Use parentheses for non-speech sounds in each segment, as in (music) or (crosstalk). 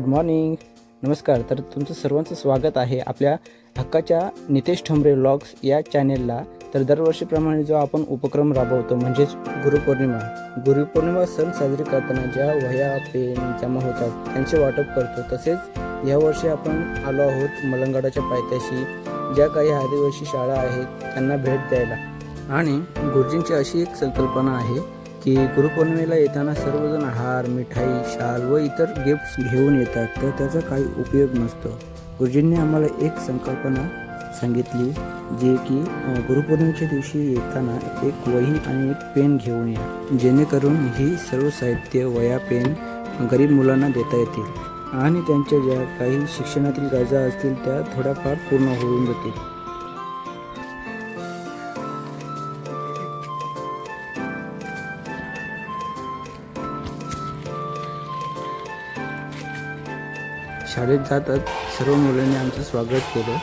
Good morning नमस्कार. तर तुमचं सर्वांचं स्वागत आहे आपल्या हक्काच्या नितेश ठोंबरे व्लॉग्स या चॅनेलला तर दरवर्षीप्रमाणे जो आपण उपक्रम राबवतो म्हणजेच गुरुपौर्णिमा. गुरुपौर्णिमा सण साजरी करताना ज्या वह्या पेन जमा होतात त्यांचे वाटप करतो. तसेच यावर्षी आपण आलो आहोत मलंगडाच्या पायथ्याशी ज्या काही आदिवासी शाळा आहेत त्यांना भेट द्यायला. आणि गुरुजींची अशी एक संकल्पना आहे की गुरुपौर्णिमेला येताना सर्वजण हार मिठाई शाल व इतर गिफ्ट्स घेऊन येतात. तर त्याचा काही उपयोग नसतो. गुरुजींनी आम्हाला एक संकल्पना सांगितली जे की गुरुपौर्णिमेच्या दिवशी येताना एक वही आणि एक पेन घेऊन या. जेणेकरून ही सर्व साहित्य वया पेन गरीब मुलांना देता येतील आणि त्यांच्या ज्या काही शिक्षणातील गरजा असतील त्या थोड्याफार पूर्ण होऊन जातील. शाळेत जातात. सर्व मुलांनी आमचं स्वागत केलं.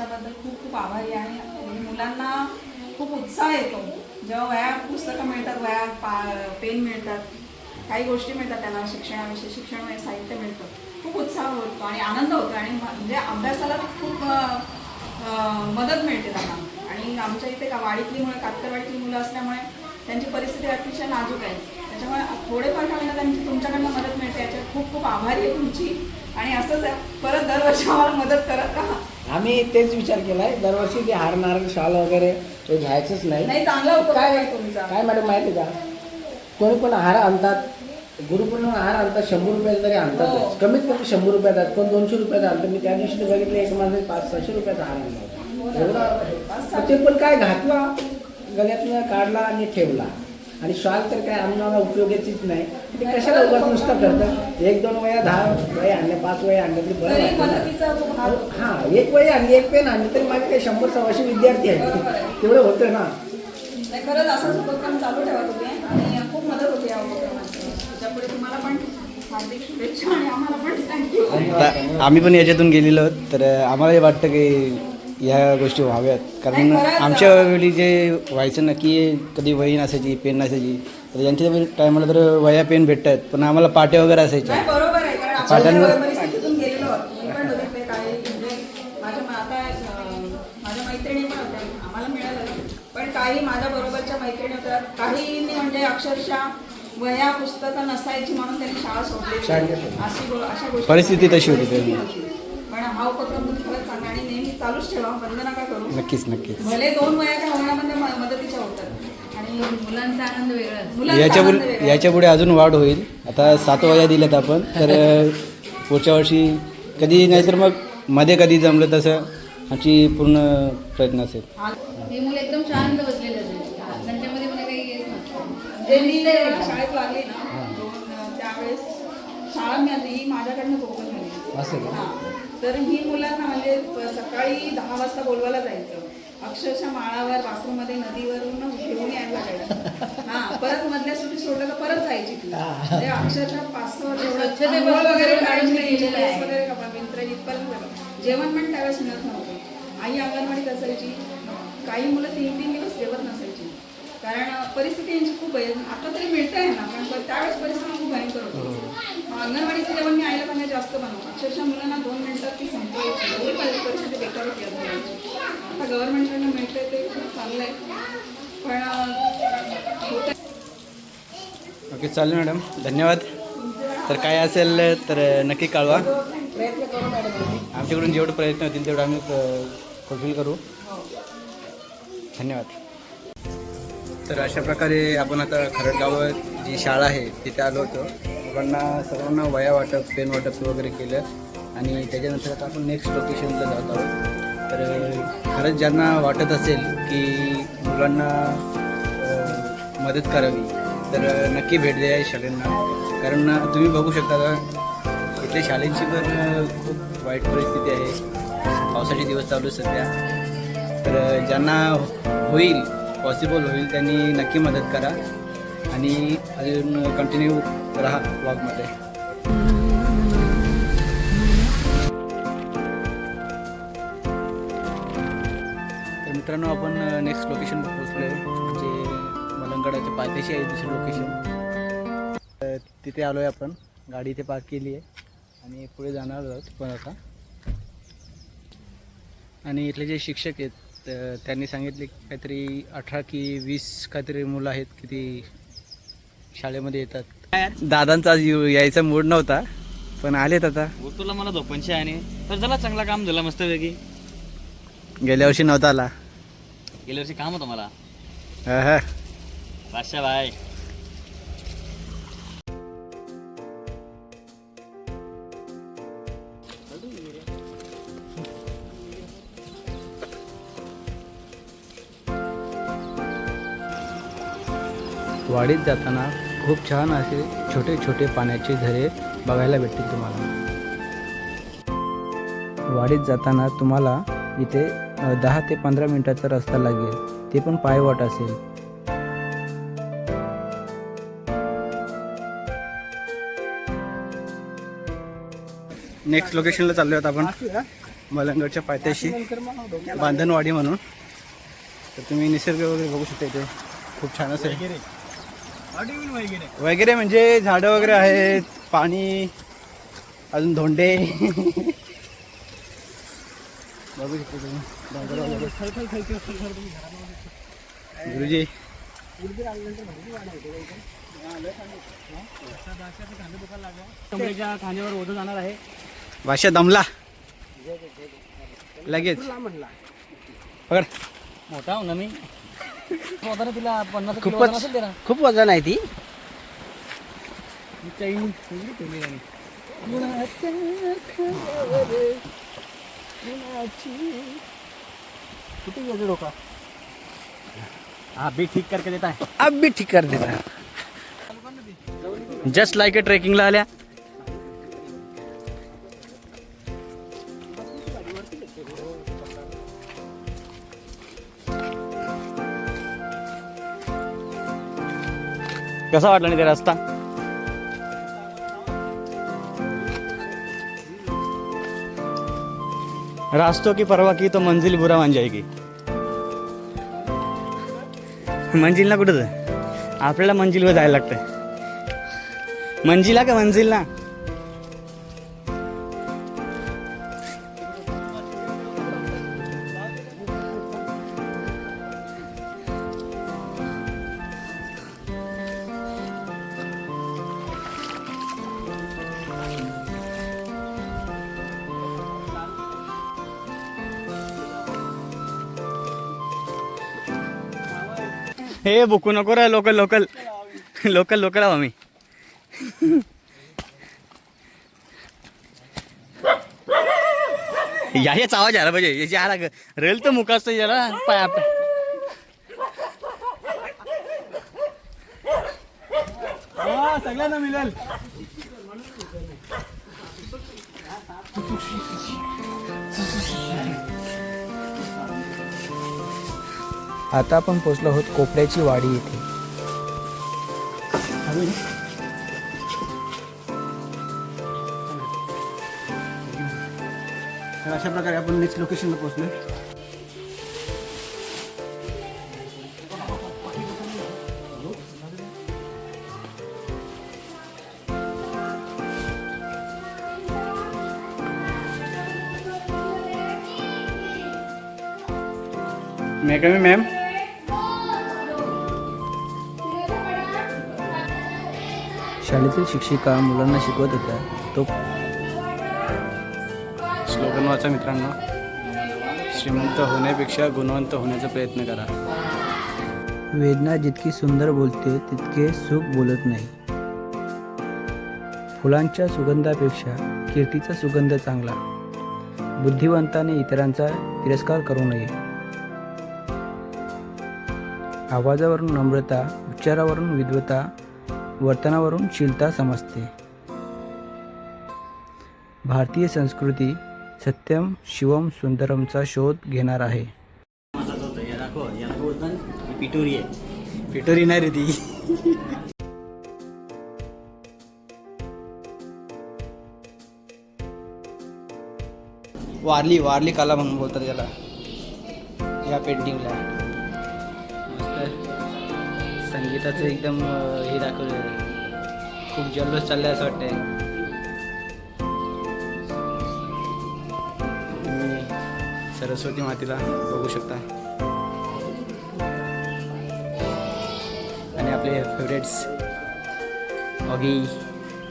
त्याच्याबद्दल खूप खूप आभारी आहे. आणि मुलांना खूप उत्साह येतो. जेव्हा वया पुस्तकं मिळतात वया पा पेन मिळतात काही गोष्टी मिळतात त्यांना शिक्षणाविषयी शिक्षण साहित्य मिळतं. खूप उत्साह होतो आणि आनंद होतो. आणि म्हणजे अभ्यासाला खूप मदत मिळते त्यांना. आणि आमच्या इथे का वाडीतली मुलं कातकरवाडीतली मुलं असल्यामुळे त्यांची परिस्थिती अतिशय नाजूक आहे. त्याच्यामुळे थोडेफार का त्यांची तुमच्याकडनं मदत मिळते. याच्यात खूप खूप आभारी आहे तुमची. आणि असंच परत दरवर्षी आम्हाला मदत करत राहा. आम्ही तेच विचार केलाय दरवर्षी ते हार नारळ शाल वगैरे ते घ्यायचंच नाही. नाही चांगला उपक्रम काय आहे तुमचा. काय मॅडम माहिती का? कोणी पण हार आणतात गुरुपौर्णिमा हार आणतात शंभर रुपयाचा तरी हो. आणतात कमीत कमी शंभर रुपयात आहेत कोण दोनशे रुपयाचा आणतो. मी त्या दिवशी बघितलं एक माझे पाच सहाशे रुपयाचा हार आणला होता. एवढा मग ते पण काय घातला गळ्यातनं काढला आणि ठेवला. आणि शाल तर काय आम्हाला उपयोगाचीच नाही. ते कशाला उगाच नुसतं करतं? एक दोन वया दहा वया आणल्या पाच वया आणल्या तरी बरं हा एक वही आणली एक पेन आणली तरी माझे काही शंभर सव्वाशे विद्यार्थी आहेत. तेवढं होतं ना. नाही खरंच असाच उपक्रम चालू ठेवा तुम्ही. आणि खूप मदत होते या उपक्रमाची. त्याच्यापुढे तुम्हाला पण हार्दिक शुभेच्छा आणि आम्हाला पण थँक्यू आता आम्ही पण याच्यातून गेलेलो तर आम्हालाही वाटतं की ह्या गोष्टी व्हाव्यात. कारण. आमच्या वेळी जे व्हायचं ना की कधी वही नसायची पेन नसायची तर यांच्या टायमाला तर वह्या पेन भेटतात. पण आम्हाला पाट्या वगैरे असायच्या. बघितले काही माझ्या मैत्रिणी होत्या. काही बरोबरच्या मैत्रिणी होत्या. म्हणजे अक्षरशः पुस्तकं नसायची म्हणून त्यांनी शाळा सोडली. अशी अशा गोष्टी परिस्थिती तशी होती. पण हा उपक्रम तुम्ही खरंच चांगला आणि नेहमी चालूच ठेवा बंद नका करू? नक्कीच नक्कीच. भले दोन वया मदतीच्या होतात. आणि मुलांचा आनंद वेगळाच मुलांचा याच्या आनंद पुढे वेगळा. याच्यापुढे अजून वाढ होईल. आता सात वया दिल्यात आपण तर पुढच्या वर्षी कधी नाहीतर मग मध्ये कधी जमलं तसं आमची पूर्ण प्रयत्न असेल. हा- हे मुलं एकदम शांत बसलेले असायचे त्यांच्यामध्ये मला काही येत नसतं. जे मी ते शाळेत लागली ना दोन अं, त्यावेळेस शाळा माझी माझ्याकडनं ओपन झाली. असं का? हां. तर ही मुलांना म्हणजे सकाळी दहा वाजता बोलवायला जायचं. अक्षरशः माळावर बाथरूममध्ये नदीवरून घेऊन यायला लागायचं. हां परत मधल्या सुट्टी सोडलं का परत जायची ती. म्हणजे अक्षरशः पाच वगैरे. जेवण पण त्यावेळेस मिळत नव्हतं. आई अंगणवाडीत असायची. काही मुलं तीन तीन दिवस जेवत नसायची. कारण परिस्थिती यांची खूप आहे. आता तरी मिळत आहे ना पण त्यावेळेस परिस्थिती खूप भयंकर होती. मग अंगणवाडीचं जेवण मी आईला सांगायचं जास्त बनव अक्षरशः मुलांना दोन मिनिटात ती संपवायची एवढी परि- परिस्थिती बेकार होती आता गव्हर्नमेंटकडनं मिळतंय ते खूप चांगलं आहे पण ओके चालेल मॅडम. धन्यवाद. तर काय असेल तर नक्की कळवा. प्रयत्न करू मॅडम आम्ही. आमच्याकडून जेवढे प्रयत्न होतील तेवढं आम्ही फुलफिल करू. धन्यवाद. तर अशा प्रकारे आपण आता खरडगाव जी शाळा आहे तिथे आलो होतो. मुलांना सर्वांना वया वाटप पेन वाटप वगैरे केलं आणि त्याच्यानंतर आता आपण नेक्स्ट लोकेशनला जात आहोत. तर खरंच ज्यांना वाटत असेल की मुलांना मदत करावी तर नक्की भेट द्या या शाळांना. कारण तुम्ही बघू शकता का इथल्या शाळेची पण खूप वाईट परिस्थिती आहे. पावसाचे दिवस चालू सध्या. तर ज्यांना होईल पॉसिबल होईल त्यांनी नक्की मदत करा आणि अजून कंटिन्यू राहा ब्लॉगमध्ये तर मित्रांनो आपण नेक्स्ट लोकेशन पोहोचलो आहे म्हणजे मलंगडाच्या पायथ्याशी आहे दुसरं लोकेशन तिथे आलो आहे आपण. गाडी इथे पार्क केली आहे. आणि पुढे जाणार आहोत पण आता. आणि इथले जे शिक्षक आहेत त- त्यांनी सांगितले की काहीतरी अठरा की वीस काहीतरी मुलं आहेत की ती शाळेमध्ये येतात. दादांचा आज येऊ- यायचा मूड नव्हता पण आलेत आता. तुला मला झोपणशी आहे तर झाला चांगला काम झालं मस्तपैकी. गेल्या वर्षी नव्हता आला. गेल्या वर्षी काम होतं मला. अहं. बादशाह बाय वाडीत जाताना खूप छान असे छोटे छोटे पाण्याचे झरे बघायला भेटतील तुम्हाला. वाडीत जाताना तुम्हाला इथे दहा ते पंधरा मिनिटाचा रस्ता लागेल. ते पण पायवाट असेल. नेक्स्ट लोकेशनला चाललो आहोत आपण. मलंगडच्या पायथ्याशी. बांधणवाडी म्हणून. तर तुम्ही निसर्ग वगैरे बघू शकता इथे. खूप छान असेल. वगैरे म्हणजे झाडं वगैरे आहेत पाणी अजून धोंडे. बघू शकता तुम्ही गुरुजी. खांद्यावर जाणार आहे भाषा दमला. लगेच. पकड. मोठा हो ना मी. वजन तिला पन्नास किलो खूपच असेल खूप वजन आहे ती. चैन ठेवली आणि किती वजन डोका आप भी ठीक करके देता है। अब भी ठीक कर देता जस्ट लाईक अ ट्रेकिंगला आल्या. कसा वाटला नाही ते रस्ता? रास्तों की परवा की तो मंजिल बुरा मान जाएगी। मंजिलला कुठं जाय आपल्याला मंजिलवर जायला लागतंय। मंजिला का मंजिल ना? हे बुकू नको रे लोकल लोकल. लोकल लोकल आहो आम्ही. या याचा आवाज आला पाहिजे. याची आला ग रेल तर मुकाच असतं याला. पाय आप सगळ्यांना मिळेल. आता आपण पोचलो आहोत कोपऱ्याची वाडी येथे तर अशा प्रकारे आपण नेक्स्ट लोकेशनला पोहोचलो मे मॅम शाळेतील शिक्षिका मुलांना शिकवत होत्या. तो स्लोगन वाचा मित्रांनो. श्रीमंत होण्यापेक्षा गुणवंत होण्याचा प्रयत्न करा. वेदना जितकी सुंदर बोलते तितके सुख बोलत नाही. फुलांच्या सुगंधापेक्षा कीर्तीचा सुगंध चांगला. बुद्धिवंताने इतरांचा तिरस्कार करू नये. आवाजावरून नम्रता उच्चारावरून विद्वता वर्तनावरून शीलता समजते. भारतीय संस्कृती सत्यम शिवम सुंदरमचा शोध घेणार आहे. पिटोरी आहे पिटोरी नाही रे ती. वारली वारली कला म्हणून बोलतात याला. या पेंटिंगला संगीताचं एकदम हे दाखवलं. खूप जल्लोष चाललाय असं वाटतंय. तुम्ही सरस्वती मातेला बघू शकता. आणि आपले फेवरेट्स ऑगी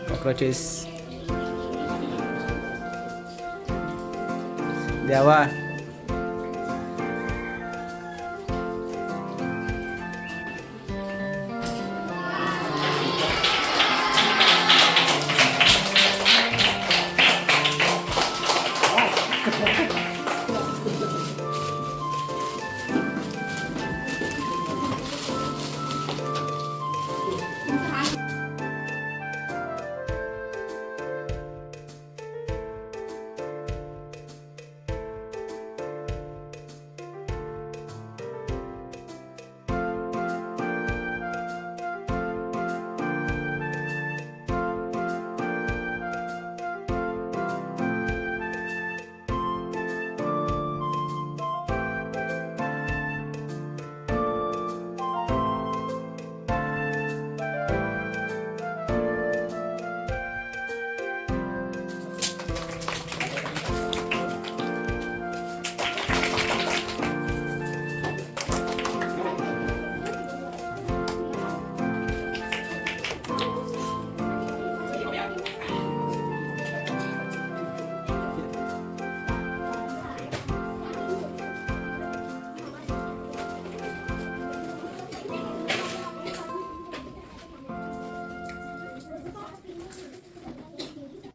कॉक्रोचेस द्यावा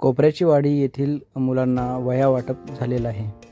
कोपऱ्याची वाडी येथील मुलांना वया वाटप झालेलं आहे.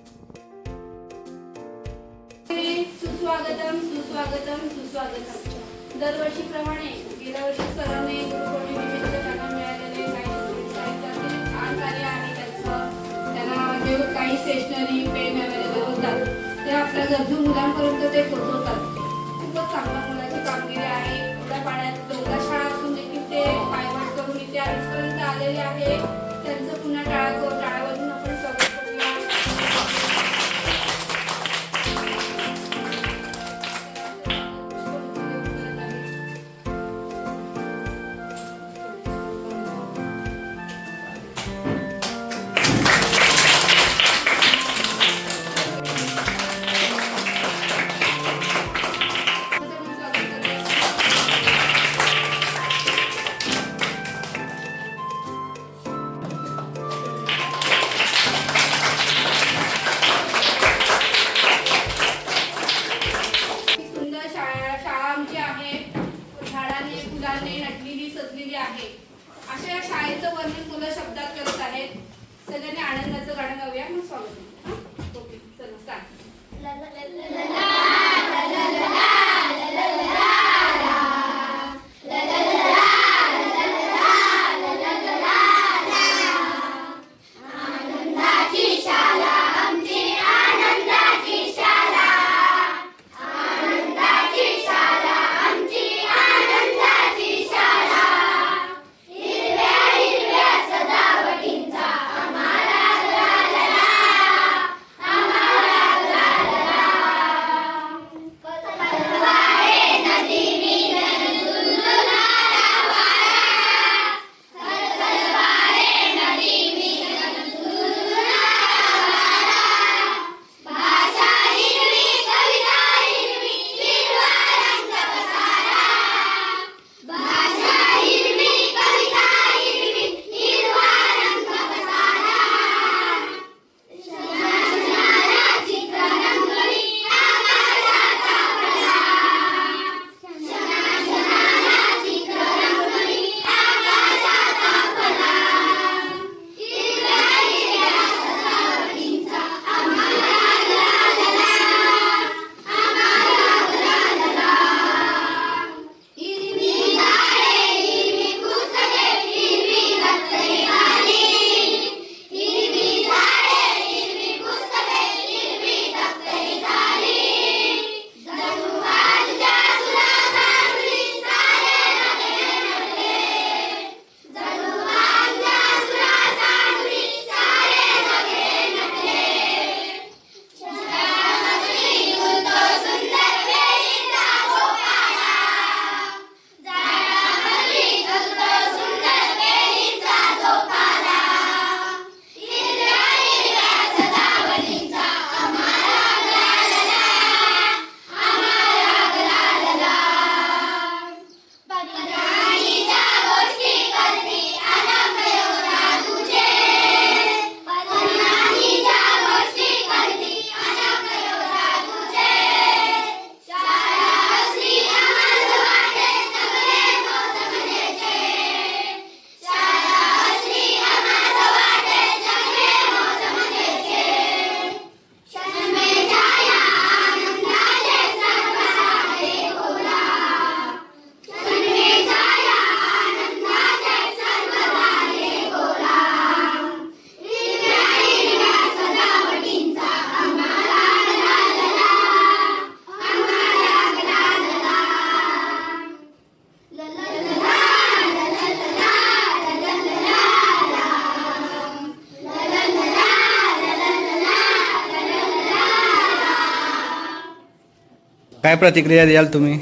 काय प्रतिक्रिया द्याल तुम्ही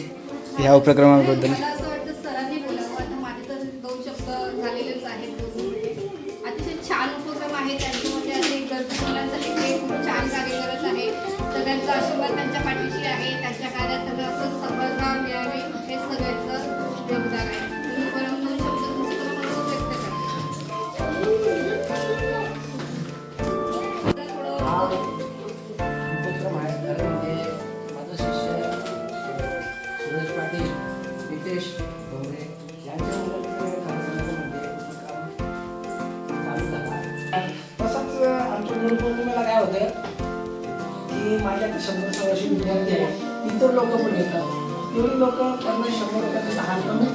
ह्या उपक्रमाबद्दल?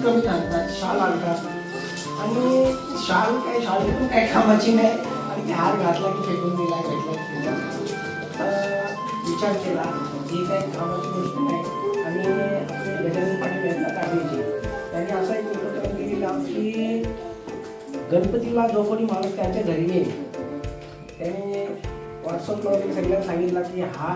कमी घालतात शाल आणतात. आणि शाल काय शाल पण काही कामाची नाही. आणि ते हार घातला की फेकून दिला भेटला तर विचार केला ही काही कामाची गोष्ट नाही. आणि गजानन पाटील यांना काढायची. त्यांनी असा एक उपक्रम केलेला की गणपतीला जो कोणी माणूस त्यांच्या घरी येईल त्याने व्हॉट्सअपला वगैरे सगळ्यांना सांगितलं की हा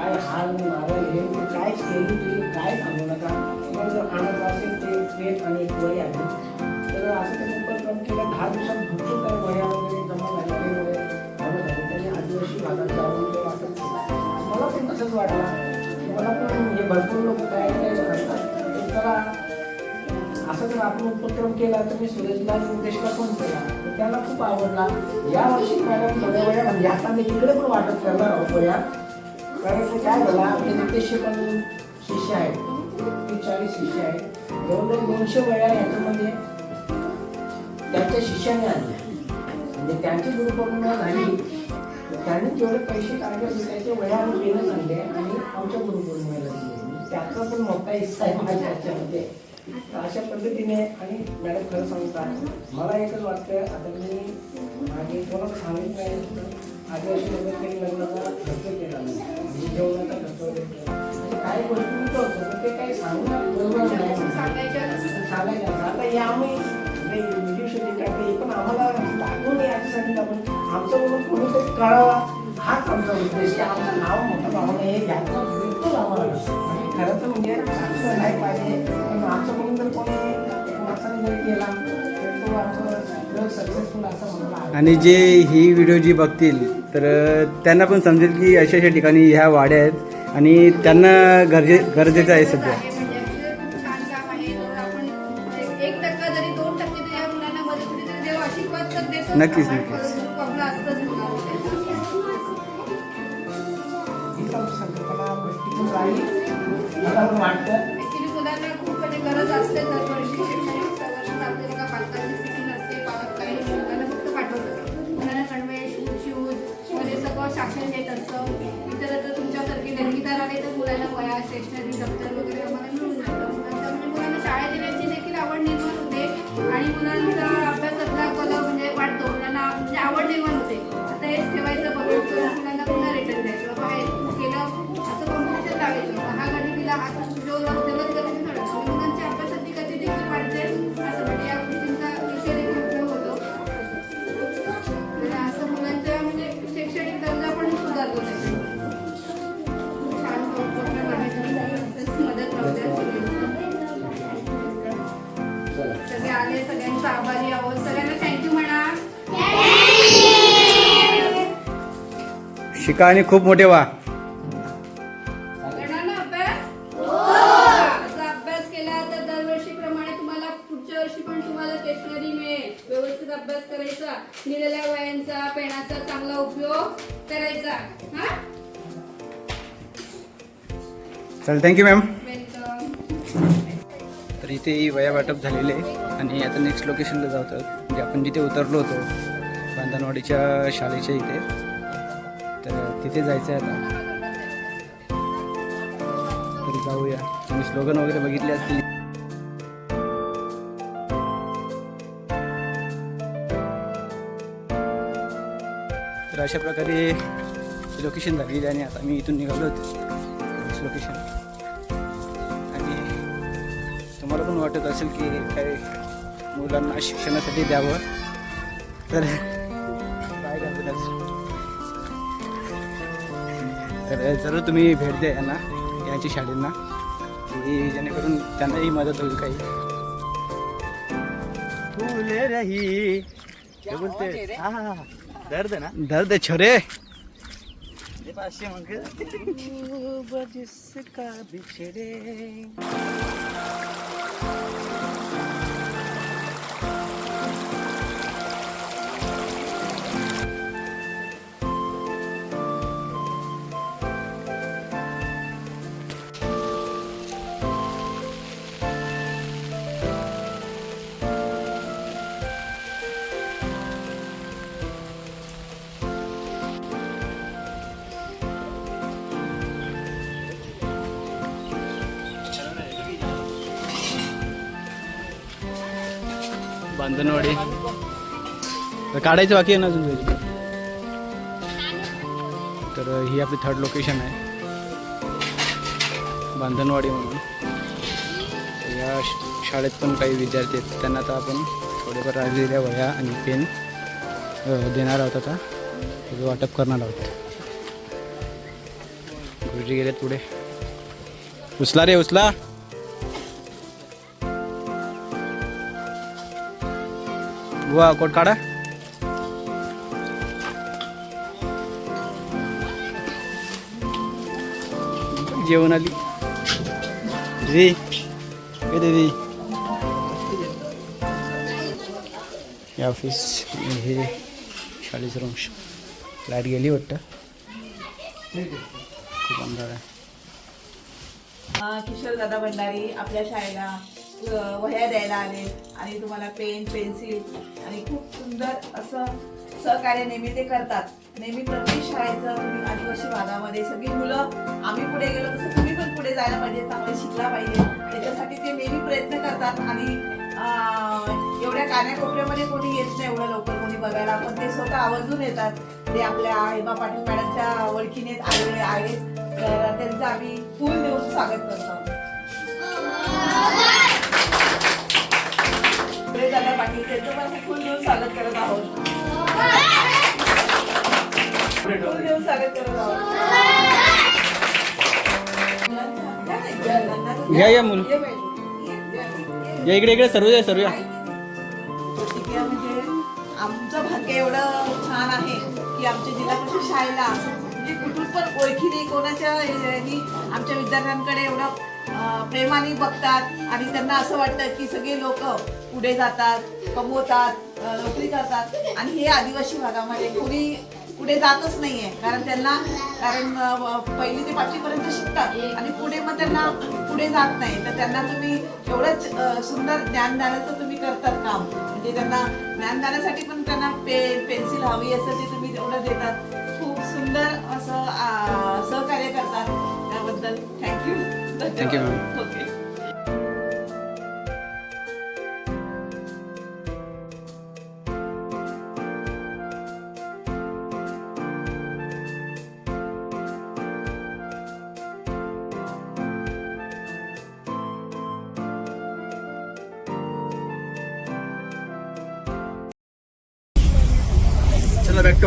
काय हाल मारल हे ते काय केली ते काय सांगू नका. पण जर आणत असेल ते पेट आणि एक वही आहे. तर असं त्याने उपक्रम केला दहा दिवसात भरपूर काही वया वगैरे जमा झाल्यामुळे जमा आहे त्याने आदिवासी भागात जाऊन ते वाटत मला पण तसंच वाटलं. मला पण हे भरपूर लोक काय काय करतात. तर असं जर आपण उपक्रम केला तर मी सुरेशला नितेशला फोन केला. तर त्याला खूप आवडला. या वर्षी मॅडम थोड्या वेळा म्हणजे आता मी इकडे पण वाटत करणार आहोत वया कारण ते काय झालं आमचे नितेशचे पण शिष्य आहेत. तीस चाळीस शिष्य आहेत. जवळजवळ दोनशे वया याच्यामध्ये त्यांच्या शिष्याने आणल्या. म्हणजे त्यांची गुरुपौर्णिमा झाली. त्यांनी जेवढे पैसे काढले होते त्याचे वया आणि पेनच आणि आमच्या गुरुपौर्णिमेला दिले. म्हणजे त्याचा पण मोठा हिस्सा आहे माझ्या ह्याच्यामध्ये. अशा पद्धतीने आणि मॅडम खरं सांगता मला एकच वाटतं आता मी मागे कोणाला सांगितलं नाही आदिवासी काही लग्नाचा खर्च केला म्हणजे जेवणाचा खर्च वगैरे केला काही गोष्टी मी पण ते काही बरोबर सांगायच्या सांगायचं आता या आम्ही हे पण आम्हाला दाखवून याच्यासाठी आपण आमचं म्हणून कोणीतरी कळावा हाच आमचा उद्देश आमचं नाव मोठं भावना हे घ्यायचं बिलकुल आम्हाला आणि खरं तर म्हणजे नाही पाहिजे पण आमचं म्हणून जर कोणी एक जर केला आणि जे ही व्हिडिओ जी बघतील तर त्यांना पण समजेल की अशा अशा ठिकाणी ह्या वाड्या आहेत आणि त्यांना गरजे गरजेचं आहे सध्या. नक्कीच नक्कीच. मुलांना खूप छान काम शासन देत असतं इतर तर तुमच्यासारखे देणगीदार आले तर मुलांना वया स्टेशनरी दप्तर वगैरे आम्हाला मिळून जातं. मुलांच्या म्हणजे मुलांना शाळेत येण्याची देखील आवड निर्माण होते आणि मुलांचा अभ्यासातला कल म्हणजे वाढतो मुलांना म्हणजे आवड निर्माण शिका आणि खूप मोठे व्हा. करणार ना अभ्यास? असा अभ्यास केला तर दरवर्षीप्रमाणे तुम्हाला पुढच्या वर्षी पण तुम्हाला स्टेशनरी मिळेल. व्यवस्थित अभ्यास करायचा. दिलेल्या वयांचा पेनाचा चांगला उपयोग करायचा. हा? चल थँक्यू मॅम तर इथे ही वया वाटप झालेले आहे आणि आता नेक्स्ट लोकेशनला जातो म्हणजे आपण जिथे उतरलो होतो बांधणवाडीच्या शाळेच्या इथे. तिथे जायचं आहे आता. तर जाऊया. तुम्ही स्लोगन वगैरे बघितले असतील. तर अशा प्रकारे लोकेशन झालेली आहे आणि आता मी इथून निघालो होतो. लोकेशन आणि तुम्हाला पण वाटत असेल की काय मुलांना शिक्षणासाठी द्यावं. तर तर जरूर तुम्ही भेट द्या यांना यांच्या शाळेंना. की जेणेकरून त्यांनाही मदत होईल काही. फुले रही. काय बोलते? हा हा हा. दर्द ना? दर्द छोरे. जिसका बिछड़े। बांधणवाडी तर काढायचं बाकी आहे ना अजून तर ही आपली थर्ड लोकेशन आहे बांधणवाडी म्हणून या शाळेत पण काही विद्यार्थी आहेत त्यांना आता आपण थोडेफार राहिलेल्या वह्या आणि पेन देणार आहोत आता त्याचं वाटप करणार आहोत गुरुजी गेलेत पुढे उचला रे उचला वा कोट काढा. जेवण आली. दीदी ए दीदी हे ऑफिस हे शाळेचं रूम लाइट गेली वाटतं. खूप अंधार आहे. किशोर दादा भंडारी आपल्या शाळेला वह्या द्यायला आले आणि तुम्हाला पेन पेन्सिल खूप सुंदर असं सहकार्य नेहमी ते करतात. नेहमी प्रत्येक शाळेचं आदिवासी भागामध्ये सगळी मुलं आम्ही पुढे गेलो तसं तुम्ही पण पुढे जायला पाहिजे चांगलं शिकला पाहिजे. त्याच्यासाठी ते नेहमी प्रयत्न करतात आणि एवढ्या कान्याकोपऱ्यामध्ये कोणी येत नाही एवढं लवकर कोणी बघायला. पण ते स्वतः आवर्जून येतात. ते आपल्या हेमा पाटील मॅडमच्या ओळखीने आलेले आहेत. तर त्यांचं आम्ही फुल देऊन स्वागत करतो. पण आम्ही फुल देऊन स्वागत करत आहोत. फुल देऊन स्वागत करत आहोत. या, या मुलं. ये इकडे इकडे सर्व या सर्व या म्हणजे आमचं भाग्य एवढं छान आहे की आमच्या जिल्हा परिषद शाळेला म्हणजे कुठून पण ओळखीने कोणाच्या आमच्या विद्यार्थ्यांकडे एवढं प्रेमाने बघतात आणि त्यांना असं वाटतं की सगळे लोक पुढे जातात कमवतात नोकरी करतात. आणि हे आदिवासी भागामध्ये कोणी पुढे जातच नाहीये. कारण त्यांना कारण पहिली ते पाचवीपर्यंत शिकतात. आणि पुढे मग त्यांना पुढे जात नाही. तर त्यांना तुम्ही एवढंच सुंदर ज्ञानदानाचं तुम्ही करतात काम. म्हणजे त्यांना ज्ञानदानासाठी पण त्यांना पेन पेन्सिल हवी असं ते तुम्ही तेवढं देतात. खूप सुंदर असं सहकार्य करतात. त्याबद्दल थँक्यू. ma'am. (laughs) ओके.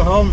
चला बॅक टू होम